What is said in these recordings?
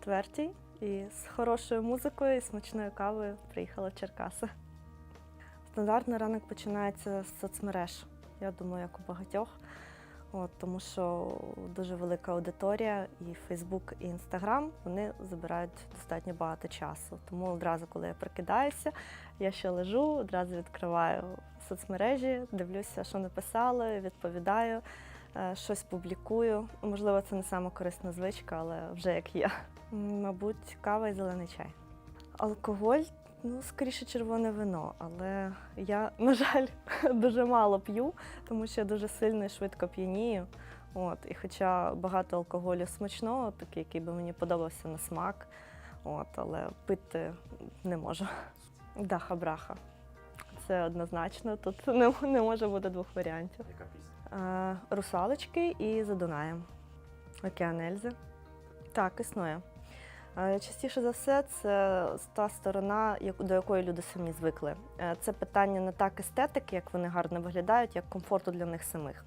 четвертій і з хорошою музикою і смачною кавою приїхала в Черкаси. Стандартний ранок починається з соцмереж. Я думаю, як у багатьох. От, тому що дуже велика аудиторія, і Фейсбук, і Інстаграм вони забирають достатньо багато часу. Тому одразу, коли я прокидаюся, я ще лежу, одразу відкриваю соцмережі, дивлюся, що написали, відповідаю, щось публікую. Можливо, це не сама корисна звичка, але вже як є. Мабуть, кава і зелений чай. Алкоголь, ну, скоріше червоне вино, але я, на жаль, дуже мало п'ю, тому що я дуже сильно і швидко п'янію. От, і хоча багато алкоголю смачного, такий, який би мені подобався на смак, от, але пити не можу. Даха-браха. Це однозначно. Тут не, не може бути двох варіантів. Яка пісня? Е, Русалочки і за Дунаєм. Океан Ельзи. Так, існує. Е, Частіше за все, це та сторона, до якої люди самі звикли. Е, Це питання не так естетики, як вони гарно виглядають, як комфорту для них самих.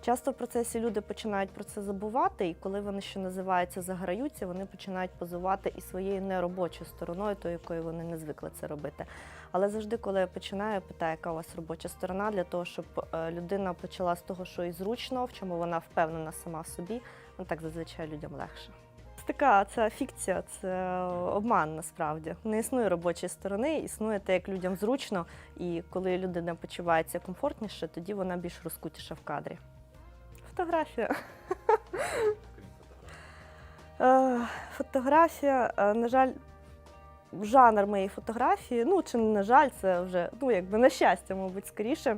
Часто в процесі люди починають про це забувати, і коли вони ще називаються заграються, вони починають позувати і своєю неробочою стороною, тою, якою вони не звикли це робити. Але завжди, коли я починаю, питаю, яка у вас робоча сторона, для того, щоб е, людина почала з того, що і зручно, в чому вона впевнена сама в собі, ну так зазвичай людям легше. Це така це фікція, це обман насправді. Не існує робочої сторони, існує те, як людям зручно, і коли людина почувається комфортніше, тоді вона більш розкутіша в кадрі. Фотографія. Е, Фотографія, е, на жаль, жанр моєї фотографії, ну чи не на жаль, це вже ну, якби на щастя, мабуть, скоріше.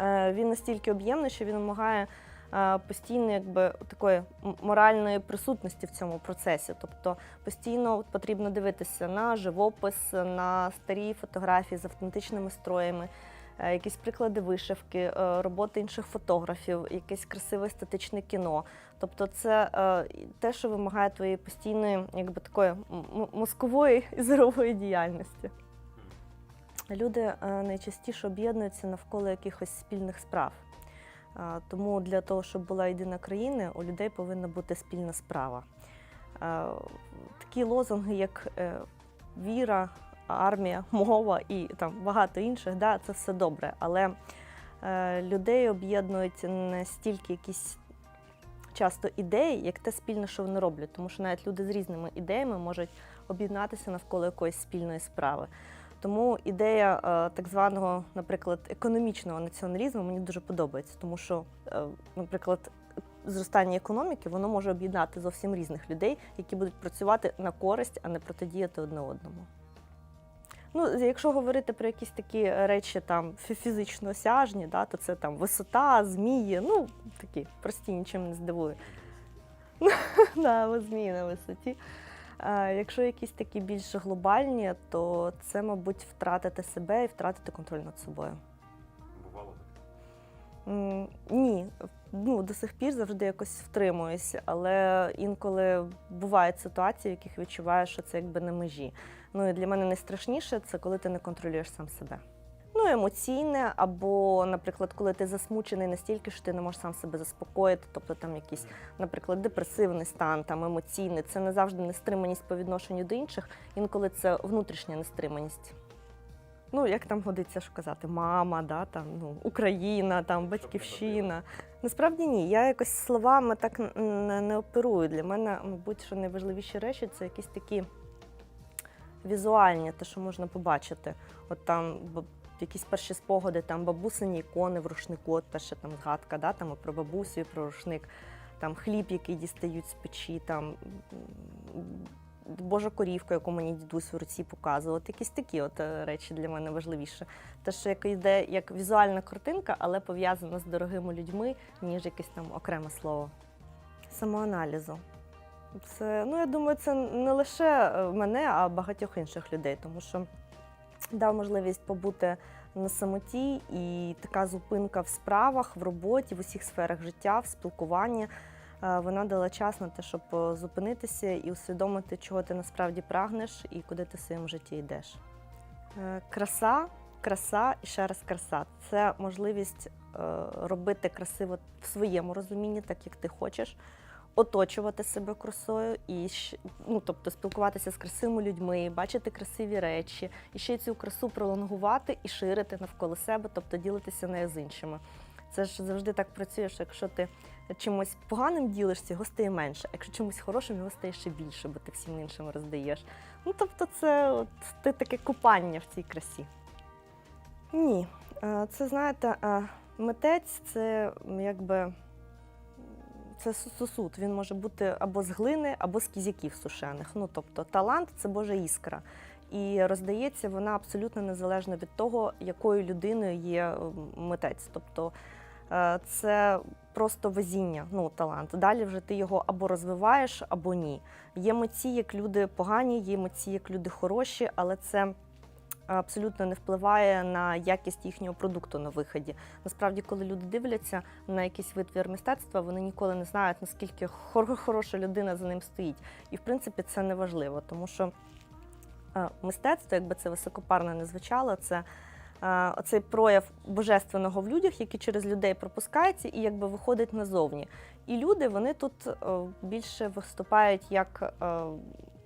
Е, Він настільки об'ємний, що він вимагає е, постійно якби, такої моральної присутності в цьому процесі. Тобто постійно потрібно дивитися на живопис, на старі фотографії з автентичними строями, якісь приклади вишивки, е, роботи інших фотографів, якесь красиве естетичне кіно. Тобто, це е, те, що вимагає твоєї постійної, якби такої мозкової і зорової діяльності. Люди е, найчастіше об'єднуються навколо якихось спільних справ. Е, Тому для того, щоб була єдина країна, у людей повинна бути спільна справа. Е, Такі лозунги, як е, віра, армія, мова і там багато інших, да, це все добре. Але е, людей об'єднують не стільки якісь часто ідеї, як те спільне, що вони роблять. Тому що навіть люди з різними ідеями можуть об'єднатися навколо якоїсь спільної справи. Тому ідея е, так званого, наприклад, економічного націоналізму мені дуже подобається, тому що, е, наприклад, зростання економіки воно може об'єднати зовсім різних людей, які будуть працювати на користь, а не протидіяти одне одному. Ну, якщо говорити про якісь такі речі там фізично осяжні, да, то це там висота, змії, ну такі прості, нічим не здивує. Да, змії на висоті. А якщо якісь такі більш глобальні, то це, мабуть, втратити себе і втратити контроль над собою. Бувало таке? Ні, ну до сих пір завжди якось втримуюся, але інколи бувають ситуації, в яких відчуваю, що це якби на межі. Ну і для мене найстрашніше це коли ти не контролюєш сам себе. Ну, емоційне, або, наприклад, коли ти засмучений настільки, що ти не можеш сам себе заспокоїти, тобто там якийсь, наприклад, депресивний стан, там емоційний, це не завжди нестриманість по відношенню до інших, інколи це внутрішня нестриманість. Ну, як там годиться що казати, мама, да, там, ну, Україна, там, батьківщина. Насправді ні. Я якось словами так не, не оперую. Для мене, мабуть, що найважливіші речі це якісь такі візуальні, те, що можна побачити. От там якісь перші спогади, там бабусині ікони в рушнику, от перша там згадка, да, там, про бабусю, і про рушник, там хліб, який дістають з печі, там Божа корівка, яку мені дідусь в руці показував. От якісь такі от е, речі для мене важливіше. Те, що як йде як візуальна картинка, але пов'язана з дорогими людьми, ніж якесь там окреме слово. Самоаналізу. Це, ну, я думаю, це не лише е, мене, а багатьох інших людей, тому що дав можливість побути на самоті, і така зупинка в справах, в роботі, в усіх сферах життя, в спілкуванні. е, Вона дала час на те, щоб е, зупинитися і усвідомити, чого ти насправді прагнеш і куди ти в своєму житті йдеш. Краса, краса і ще раз краса це можливість робити красиво в своєму розумінні, так як ти хочеш. Оточувати себе красою і ну, тобто спілкуватися з красивими людьми, бачити красиві речі, і ще цю красу пролонгувати і ширити навколо себе, тобто ділитися нею з іншими. Це ж завжди так працює, що якщо ти чимось поганим ділишся, його стає менше. А якщо чимось хорошим, його стає ще більше, бо ти всім іншим роздаєш. Ну тобто, це от ти таке купання в цій красі. Ні, Е, це знаєте, е, митець це якби це су- сосуд. Він може бути або з глини, або з кізяків сушених. Ну тобто талант це Божа іскра. І роздається вона абсолютно незалежно від того, якою людиною є митець. Тобто е, це просто везіння, ну талант. Далі вже ти його або розвиваєш, або ні. Є митці, як люди погані, є митці, як люди хороші, але це абсолютно не впливає на якість їхнього продукту на виході. Насправді, коли люди дивляться на якийсь витвір мистецтва, вони ніколи не знають, наскільки хор- хороша людина за ним стоїть. І в принципі це не важливо, тому що е, мистецтво, якби це високопарно не звучало, це е, оцей прояв божественного в людях, який через людей пропускається і якби виходить назовні. І люди вони тут е, більше виступають як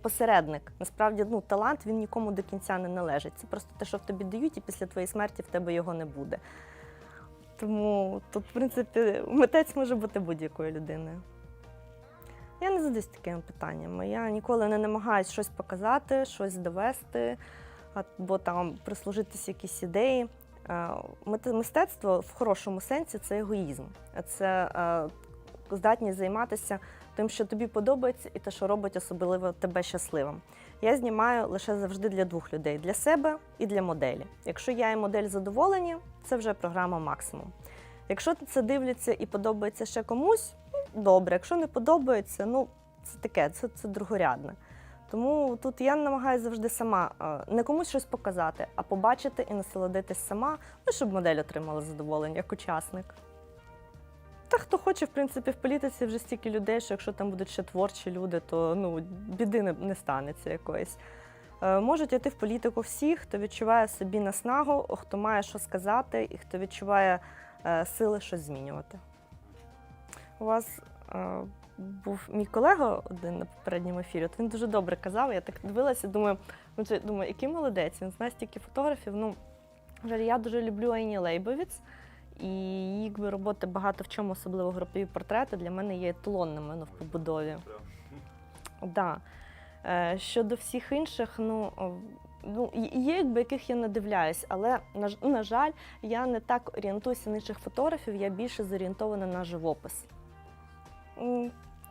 посередник. Насправді, ну талант він нікому до кінця не належить. Це просто те, що в тобі дають, і після твоєї смерті в тебе його не буде. Тому тут, в принципі, митець може бути будь-якою людиною. Я не задаюсь такими питаннями. Я ніколи не намагаюся щось показати, щось довести, або там прислужитися якісь ідеї. Е, Мистецтво в хорошому сенсі це егоїзм. Це е, здатність займатися тим, що тобі подобається, і те, що робить особливо тебе щасливим. Я знімаю лише завжди для двох людей: для себе і для моделі. Якщо я і модель задоволені, це вже програма максимум. Якщо це дивляться і подобається ще комусь, ну, добре. Якщо не подобається, ну це таке, це, це другорядне. Тому тут я намагаюся завжди сама е, не комусь щось показати, а побачити і насолодитись сама, ну, щоб модель отримала задоволення як учасник. Та хто хоче, в принципі, в політиці вже стільки людей, що якщо там будуть ще творчі люди, то ну, біди не, не станеться якоїсь. Е, можуть йти в політику всі, хто відчуває собі наснагу, хто має що сказати і хто відчуває е, сили щось змінювати. У вас е, був мій колега один на попередньому ефірі. От він дуже добре казав. Я так дивилася, думаю, ну думаю, який молодець, він знає стільки фотографів. Ну, я дуже люблю Ені Лейбовіц. І її роботи багато в чому, особливо групові портрети, для мене є еталонними ну, в побудові. Да. Е, щодо всіх інших, ну, ну є, якби яких я надивляюсь, але на, на жаль, я не так орієнтуюся на інших фотографів, я більше зорієнтована на живопис.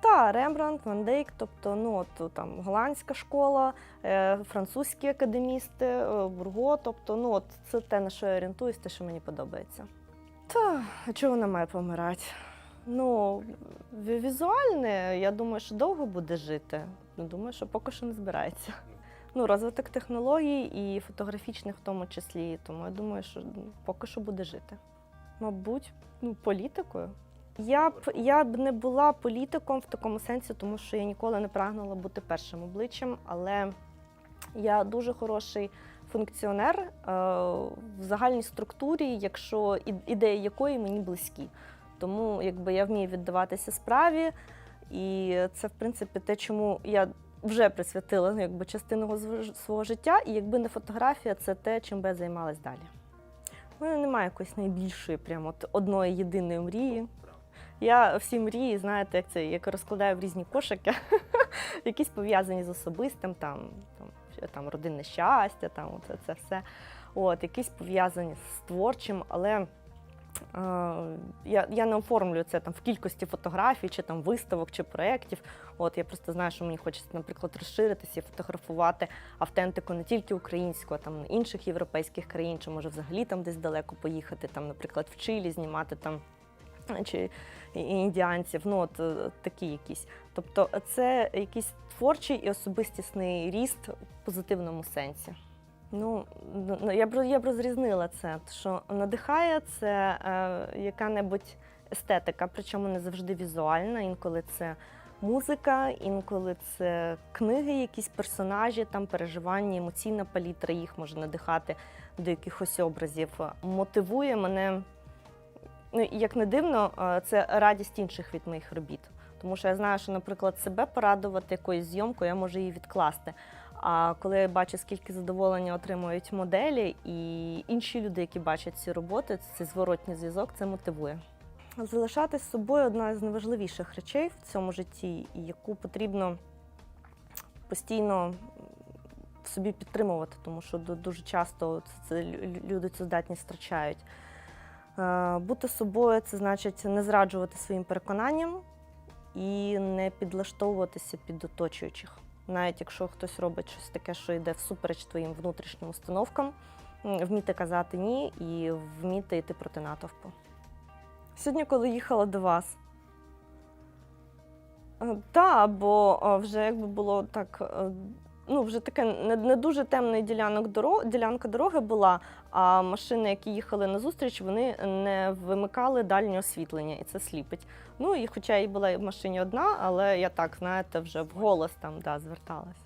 Та, Рембрандт, Ван Дейк, тобто ну, от, там, голландська школа, е, французькі академісти, е, Бурго, тобто ну, от, це те, на що я орієнтуюсь, те, що мені подобається. Та, а чого вона має помирати? Ну, візуальне, я думаю, що довго буде жити. Ну, Думаю, що поки що не збирається. Ну, розвиток технологій і фотографічних в тому числі. Тому я думаю, що поки що буде жити. Мабуть, ну, політикою. Я б, я б не була політиком в такому сенсі, тому що я ніколи не прагнула бути першим обличчям, але я дуже хороший функціонер е, в загальній структурі, якщо ідеї якої мені близькі. Тому якби я вмію віддаватися справі, і це в принципі те, чому я вже присвятила ну, якби, частину свого життя, і якби не фотографія, це те, чим би я займалась далі. У мене немає якоїсь найбільшої, прямо от одної єдиної мрії. Я всі мрії, знаєте, як це як розкладаю в різні кошики, якісь пов'язані з особистим, там, там, там родинне щастя, там оце, це все. От, якісь пов'язані з творчим, але е, я, я не оформлюю це там в кількості фотографій, чи там виставок, чи проєктів. От я просто знаю, що мені хочеться, наприклад, розширитися і фотографувати автентику не тільки українську, а там інших європейських країн, чи може взагалі там десь далеко поїхати, там, наприклад, в Чилі знімати там. Чи індіанців, ну от е, такі якісь. Тобто, це якийсь творчий і особистісний ріст в позитивному сенсі. Ну, я б я б розрізнила це, що надихає це е, яка-небудь естетика, причому не завжди візуальна, інколи це музика, інколи це книги, якісь персонажі, там переживання, емоційна палітра їх може надихати до якихось образів. Мотивує мене, ну як не дивно, е, це радість інших від моїх робіт. Тому що я знаю, що, наприклад, себе порадувати якоюсь зйомкою, я можу її відкласти. А коли я бачу, скільки задоволення отримують моделі, і інші люди, які бачать ці роботи, цей зворотній зв'язок, це мотивує. Залишатись собою одна з найважливіших речей в цьому житті, і яку потрібно постійно собі підтримувати, тому що дуже часто люди цю здатність втрачають. Е, Бути собою це значить не зраджувати своїм переконанням і не підлаштовуватися під оточуючих. Навіть якщо хтось робить щось таке, що йде всупереч твоїм внутрішнім установкам, вміти казати ні і вміти йти проти натовпу. Сьогодні, коли їхала до вас, так, бо е, вже якби було так. Ну, вже таке не, не дуже темний ділянок дорог, ділянка дороги була, а машини, які їхали на зустріч, вони не вимикали дальнє освітлення, і це сліпить. Ну і хоча я була в машині одна, але я так, знаєте, вже вголос там да, зверталась.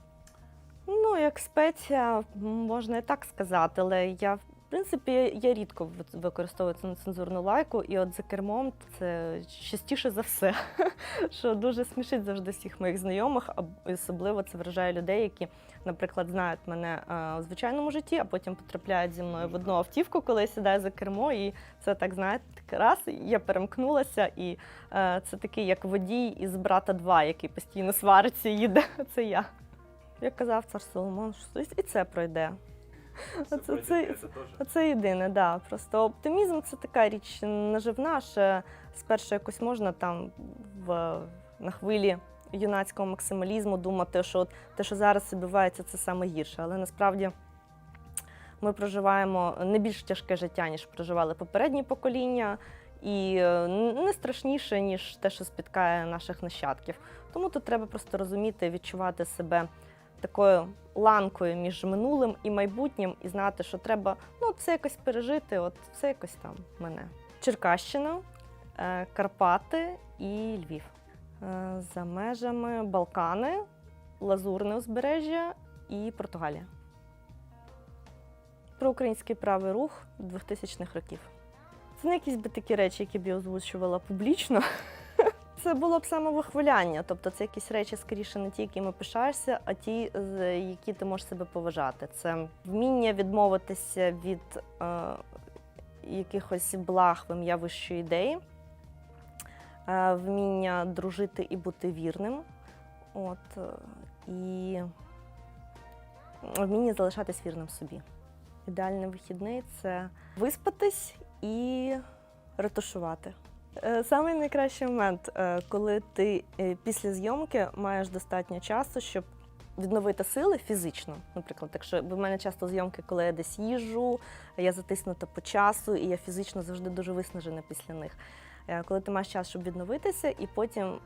Ну, як спеція, можна і так сказати, але я, в принципі, я рідко використовую нецензурну лайку, і от за кермом це частіше за все, що дуже смішить завжди всіх моїх знайомих, особливо це вражає людей, які, наприклад, знають мене е, у звичайному житті, а потім потрапляють зі мною в одну автівку, коли я сідаю за кермо, і це так, знаєте, раз, я перемкнулася, і е, це такий як водій із брата 2, який постійно свариться і їде. Це я. Як казав цар Соломон, що і це пройде. Це, Оце- це- це єдине, да. Просто оптимізм це така річ наживна, що спершу якось можна там в, на хвилі юнацького максималізму думати, що от те, що зараз відбувається, це саме гірше. Але насправді ми проживаємо не більш тяжке життя, ніж проживали попередні покоління, і е, не страшніше, ніж те, що спіткає наших нащадків. Тому тут треба просто розуміти, відчувати себе такою ланкою між минулим і майбутнім, і знати, що треба ну, це якось пережити, от все якось там мене. Черкащина, е, Карпати і Львів. Е, За межами Балкани, Лазурне узбережжя і Португалія. Про український правий рух 2000-х років. Це не якісь би такі речі, які б я озвучувала публічно. Це було б самовихваляння, тобто це якісь речі скоріше не ті, якими пишаєшся, а ті, які ти можеш себе поважати. Це вміння відмовитися від е, якихось благ в ім'я вищої ідеї, е, вміння дружити і бути вірним. От, е, і вміння залишатись вірним собі. Ідеальний вихідний це виспатись і ретушувати. Е, Самий найкращий момент, е, коли ти е, після зйомки маєш достатньо часу, щоб відновити сили фізично. Наприклад, якщо в мене часто зйомки, коли я десь їжу, я затиснута по часу, і я фізично завжди дуже виснажена після них. Коли ти маєш час, щоб відновитися, і потім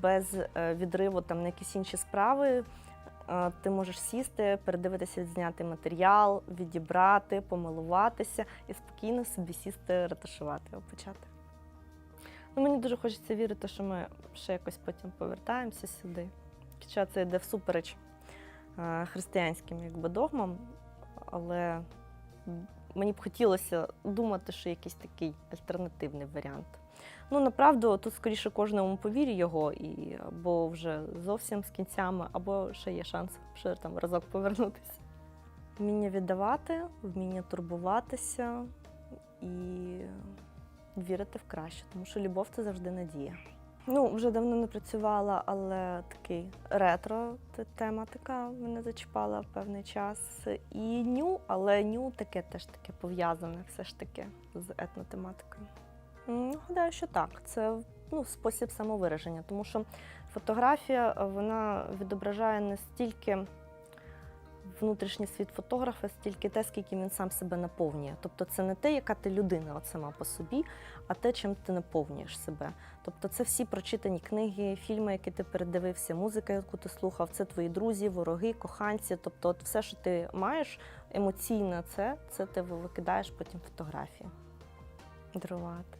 без відриву там на якісь інші справи. Ти можеш сісти, передивитися знятий матеріал, відібрати, помилуватися і спокійно собі сісти, ретушувати почати. Ну, мені дуже хочеться вірити, що ми ще якось потім повертаємося сюди. Хоча це йде всупереч е, християнським якби, догмам, але мені б хотілося думати, що якийсь такий альтернативний варіант. Ну, направду, тут скоріше кожному повірі його, і або вже зовсім з кінцями, або ще є шанс ще там разок повернутися. Вміння віддавати, вміння турбуватися і вірити в краще, тому що любов це завжди надія. Ну, вже давно не працювала, але такий ретро тематика мене зачіпала в певний час. І ню, але ню таке теж таке пов'язане все ж таки з етнотематикою. М, Гадаю, що так. Це ну, спосіб самовираження, тому що фотографія вона відображає не стільки внутрішній світ фотографа, стільки те, скільки він сам себе наповнює. Тобто це не те, яка ти людина от сама по собі, а те, чим ти наповнюєш себе. Тобто це всі прочитані книги, фільми, які ти передивився, музика, яку ти слухав, це твої друзі, вороги, коханці. Тобто, от все, що ти маєш емоційне, це, це ти викидаєш потім фотографії. Дарувати.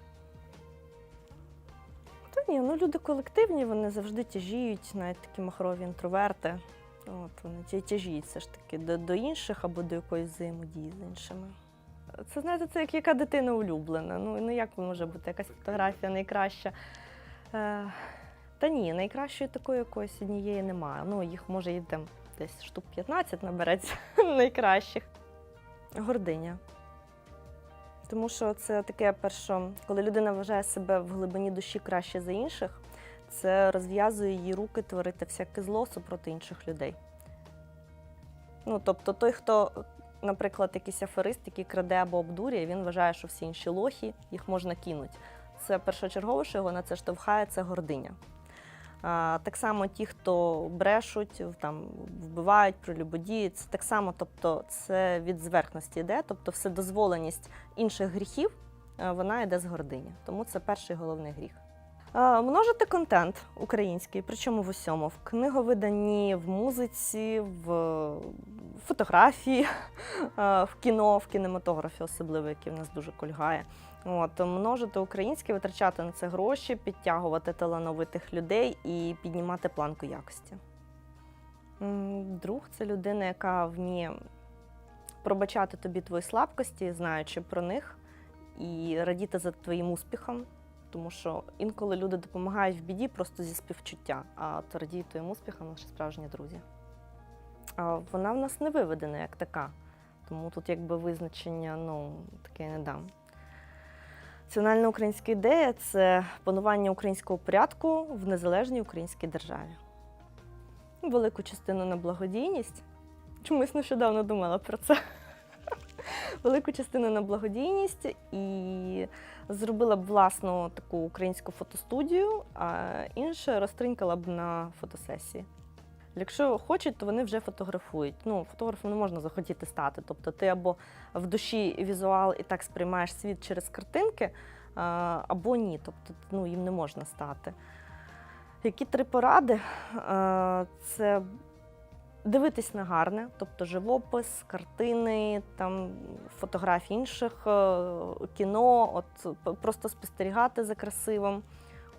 Та ні, ну люди колективні, вони завжди тяжіють, навіть такі махрові інтроверти. От вони тя- тяжіють все ж таки до, до інших або до якоїсь взаємодії з іншими. Це знаєте, це як яка дитина улюблена. Ну, ну як може бути якась фотографія найкраща? Е, Та ні, найкращої такої якоїсь однієї немає. Ну, їх може і там десь штук 15 набереться найкращих. Гординя. Тому що це таке перше, коли людина вважає себе в глибині душі краще за інших, це розв'язує її руки творити всяке зло супроти інших людей. Ну, тобто той, хто, наприклад, якийсь аферист, який краде або обдурює, він вважає, що всі інші лохи, їх можна кинути. Це першочергове, що його на це штовхає, це гординя. А, так само ті, хто брешуть, там, вбивають, прелюбодіють, це так само, тобто це від зверхності йде, тобто вседозволеність інших гріхів, е, вона йде з гордині. Тому це перший головний гріх. Е, Множити контент український, причому в усьому, в книговиданні, в музиці, в фотографії, е, в кіно, в кінематографі, особливо, який в нас дуже кульгає. От, множити українське, витрачати на це гроші, підтягувати талановитих людей і піднімати планку якості. Друг це людина, яка вміє пробачати тобі твої слабкості, знаючи про них, і радіти за твоїм успіхом. Тому що інколи люди допомагають в біді просто зі співчуття, а то радіють твоїм успіхам лише справжні друзі. А вона в нас не виведена як така, тому тут якби визначення ну, таке не дам. Національна українська ідея це панування українського порядку в незалежній українській державі. Велику частину на благодійність. Чомусь нещодавно думала про це. Велику частину на благодійність і зробила б власну таку українську фотостудію, а інше розтринькала б на фотосесії. Якщо хочуть, то вони вже фотографують. Ну, фотографом не можна захотіти стати. Тобто ти або в душі візуал і так сприймаєш світ через картинки, або ні. Тобто ну, їм не можна стати. Які три поради? Це дивитись на гарне, тобто живопис, картини, там, фотографії інших, е, кіно, от, просто спостерігати за красивим.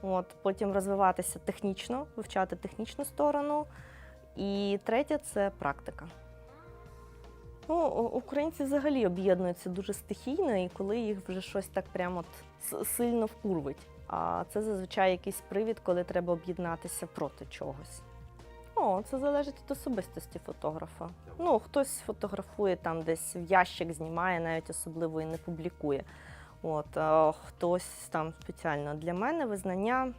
От, потім розвиватися технічно, вивчати технічну сторону. І третє це практика. Ну, українці взагалі об'єднуються дуже стихійно, і коли їх вже щось так прямо от сильно вкурвить. А це зазвичай якийсь привід, коли треба об'єднатися проти чогось. О, це залежить від особистості фотографа. Ну, хтось фотографує там десь в ящик, знімає, навіть особливо і не публікує. От, а хтось там спеціально для мене визнання.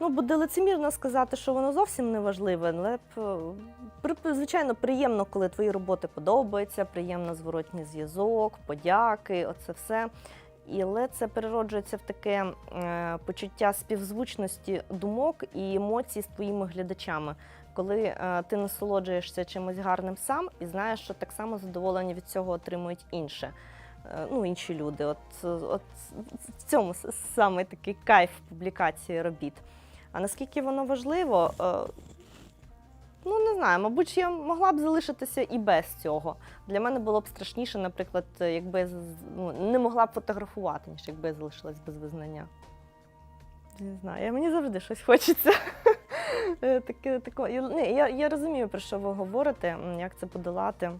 Ну, буде лицемірно сказати, що воно зовсім не важливе, але е, при- звичайно, приємно, коли твої роботи подобаються, приємно зворотній зв'язок, подяки, оце все. Але це перероджується в таке е, почуття співзвучності думок і емоцій з твоїми глядачами, коли е, ти насолоджуєшся чимось гарним сам і знаєш, що так само задоволення від цього отримують інші. Е, Ну, інші люди. От, от в цьому саме такий кайф публікації робіт. А наскільки воно важливо, е, ну не знаю, мабуть, я могла б залишитися і без цього. Для мене було б страшніше, наприклад, якби ну, не могла б фотографувати, ніж якби я залишилась без визнання. Не знаю, мені завжди щось хочеться. Е, Таке, тако, я, я, я розумію, про що ви говорите, як це подолати.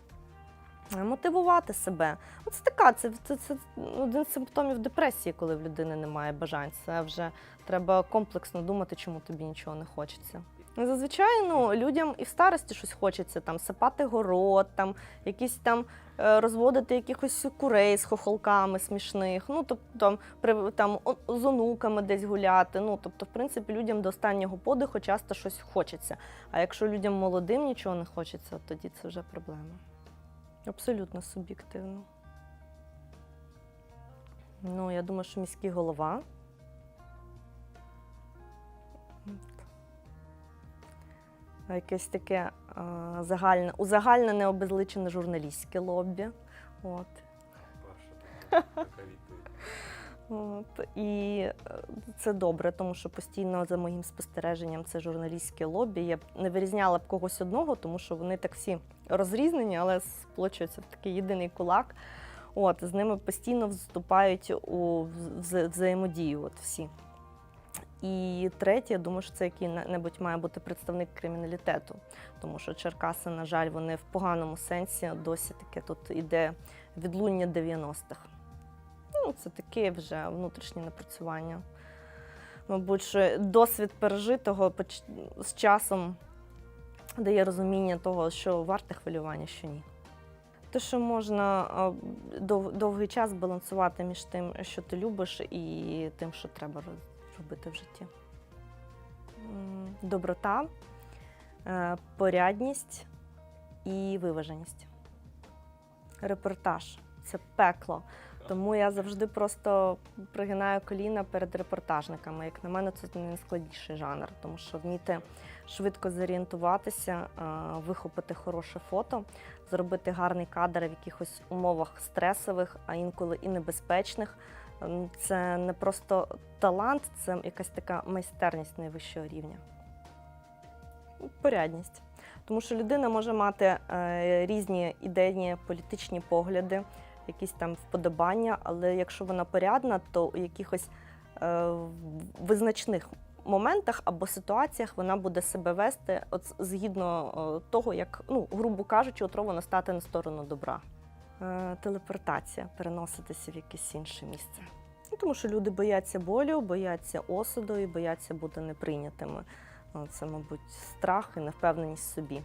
Е, Мотивувати себе. Це така, це, це, це один з симптомів депресії, коли в людини немає бажань. Це вже треба комплексно думати, чому тобі нічого не хочеться. Ну, Зазвичай ну, людям і в старості щось хочеться, там сапати город, там якісь там е, розводити якихось курей з хохолками смішних, ну тобто при, там з онуками десь гуляти. Ну тобто, в принципі, людям до останнього подиху часто щось хочеться. А якщо людям молодим нічого не хочеться, тоді це вже проблема. Абсолютно суб'єктивно. Ну, я думаю, що міський голова. Якесь таке а, загальне, узагальнене обезличене журналістське лобі. От. Така відповідь. От. І е, це добре, тому що постійно, за моїм спостереженням, це журналістське лобі. Я б не вирізняла б когось одного, тому що вони так всі розрізнені, але сплочуються в такий єдиний кулак. От, з ними постійно вступають у вза- взаємодію от всі. І третє, я думаю, що це який-небудь має бути представник криміналітету, тому що Черкаси, на жаль, вони в поганому сенсі досі таке тут іде відлуння 90-х. Ну, це таке вже внутрішнє напрацювання мабуть, що досвід пережитого з часом дає розуміння того, що варте хвилювання, що ні. Те, що можна довгий час балансувати між тим, що ти любиш, і тим, що треба роз- робити в житті. Доброта, е, порядність і виваженість. Репортаж це пекло. Тому я завжди просто пригинаю коліна перед репортажниками. Як на мене, це найскладніший жанр, тому що вміти швидко зорієнтуватися, е, вихопити хороше фото, зробити гарний кадр в якихось умовах стресових, а інколи і небезпечних. Ем, Це не просто талант, це якась така майстерність найвищого рівня. Порядність. Тому що людина може мати е, різні ідейні політичні погляди, якісь там вподобання, але якщо вона порядна, то у якихось е, визначних моментах або ситуаціях вона буде себе вести от згідно е, того, як, ну, грубо кажучи, отровано стати на сторону добра. Е, телепортація, переноситися в якесь інше місце. Ну, тому що люди бояться болю, бояться осуду і бояться бути неприйнятими. Ну, Це, мабуть, страх і невпевненість собі.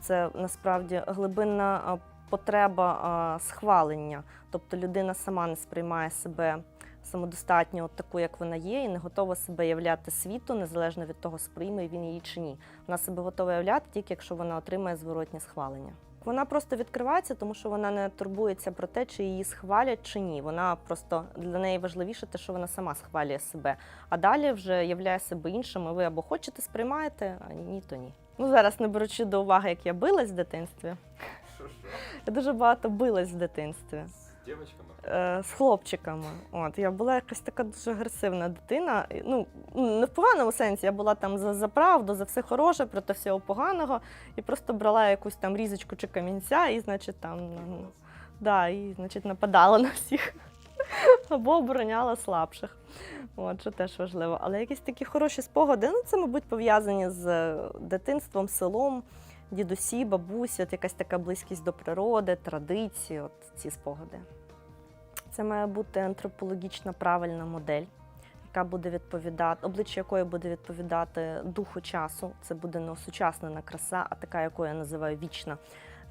Це насправді глибинна потреба схвалення. Тобто людина сама не сприймає себе самодостатньо от таку, як вона є, і не готова себе являти світу, незалежно від того, сприйме він її чи ні. Вона себе готова являти тільки якщо вона отримає зворотнє схвалення. Вона просто відкривається, тому що вона не турбується про те, чи її схвалять чи ні. Вона просто для неї важливіше те, що вона сама схвалює себе. А далі вже являє себе іншим. і Ви або хочете сприймаєте, а ні, то ні. Ну зараз не беручи до уваги, як я билась в дитинстві. Що що? Я дуже багато билась в дитинстві З дівчатками? Е, з хлопчиками. От я була якась така дуже агресивна дитина. Ну не в поганому сенсі. Я була там за, за правду, за все хороше, проти всього поганого, і просто брала якусь там різочку чи камінця, і значить там ну, да, і значить нападала на всіх або обороняла слабших. От, що теж важливо. Але якісь такі хороші спогади, ну це, мабуть, пов'язані з е, дитинством, селом, дідусі, бабусі, от якась така близькість до природи, традиції, от ці спогади. Це має бути антропологічна правильна модель, яка буде відповідати, обличчя якої буде відповідати духу часу. Це буде не осучаснена краса, а така, яку я називаю вічна.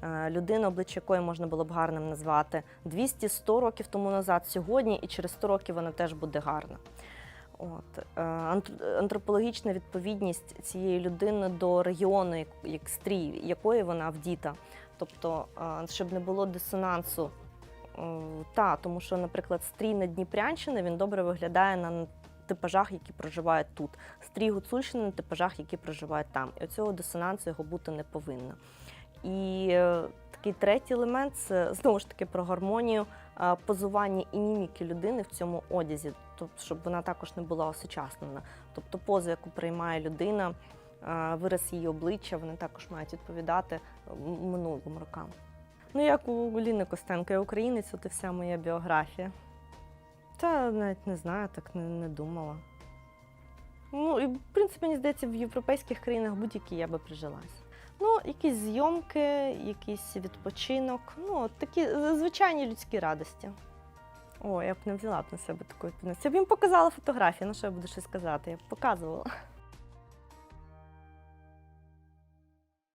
Е, Людина, обличчя якої можна було б гарним назвати 200-100 років тому назад, сьогодні, і через 100 років вона теж буде гарна. От е, антропологічна відповідність цієї людини до регіону, як, як стрій, якої вона вдіта. Тобто, е, щоб не було дисонансу. Е, Та, тому що, наприклад, стрій на Дніпрянщини він добре виглядає на типажах, які проживають тут. Стрій Гуцульщини на типажах, які проживають там. І оцього дисонансу його бути не повинно. І е, такий третій елемент це знову ж таки про гармонію е, позування і міміки людини в цьому одязі, тобто, щоб вона також не була осучаснена. Тобто позу, яку приймає людина, вираз її обличчя, вони також мають відповідати минулим рокам. Ну, як у Ліни Костенко, я українець, от і вся моя біографія. Та навіть не знаю, так не, не думала. Ну, і в принципі, мені здається, в європейських країнах будь-які я би прижилась. Ну, якісь зйомки, якийсь відпочинок, ну, такі звичайні людські радості. О, я б не взяла б на себе таку відповідальність. Я б їм показала фотографії, ну що я буду щось казати, я б показувала.